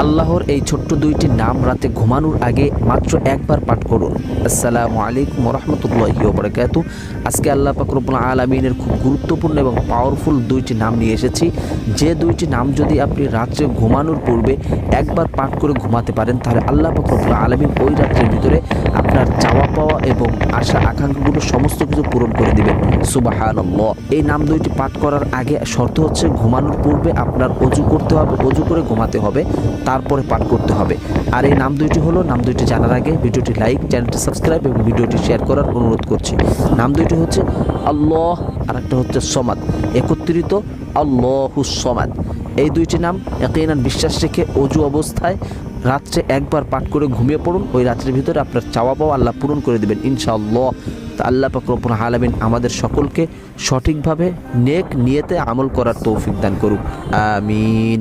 আল্লাহর এই ছোট্ট দুইটি নাম রাতে ঘুমানোর আগে মাত্র একবার পাঠ করুন। আসসালামু আলাইকুম রহমতুল্লাহ বরকাত আজকে আল্লাহ পাকরবুল আলমিনের খুব গুরুত্বপূর্ণ এবং পাওয়ারফুল দুইটি নাম নিয়ে এসেছি। যে দুইটি নাম যদি আপনি রাত্রে ঘুমানোর পূর্বে একবার পাঠ করে ঘুমাতে পারেন, তাহলে আল্লাহ পাকরবুল আলমিন ওই রাত্রের ভিতরে আপনার চাওয়া পাওয়া এবং আশা আকাঙ্ক্ষাগুলো সমস্ত কিছু পূরণ করে দিবেন। সুবাহান এই নাম দুইটি পাঠ করার আগে শর্ত হচ্ছে ঘুমানোর পূর্বে আপনার অজু করতে হবে, অজু করে ঘুমাতে হবে, তারপরে পাঠ করতে হবে। আর এই নাম দুইটি হলো, নাম দুইটি জানার আগে ভিডিওটি লাইক, চ্যানেলটি সাবস্ক্রাইব এবং ভিডিওটি শেয়ার করার অনুরোধ করছি। নাম দুইটি হচ্ছে আল্লাহ আর একটা হচ্ছে সমাদ। একত্রিত আল্লাহু সমাদ। এই দুইটি নাম একইনান বিশ্বাস রেখে অজু অবস্থায় রাত্রে একবার পাঠ করে ঘুমিয়ে পড়ুন। ওই রাত্রের ভিতরে আপনার চাওয়া পাওয়া আল্লাহ পূরণ করে দেবেন ইনশাআল্লাহ। তা আল্লাহ পাকরপুর আলমিন আমাদের সকলকে সঠিকভাবে নেক নিয়েতে আমল করার তৌফিক দান করুক। আমিন।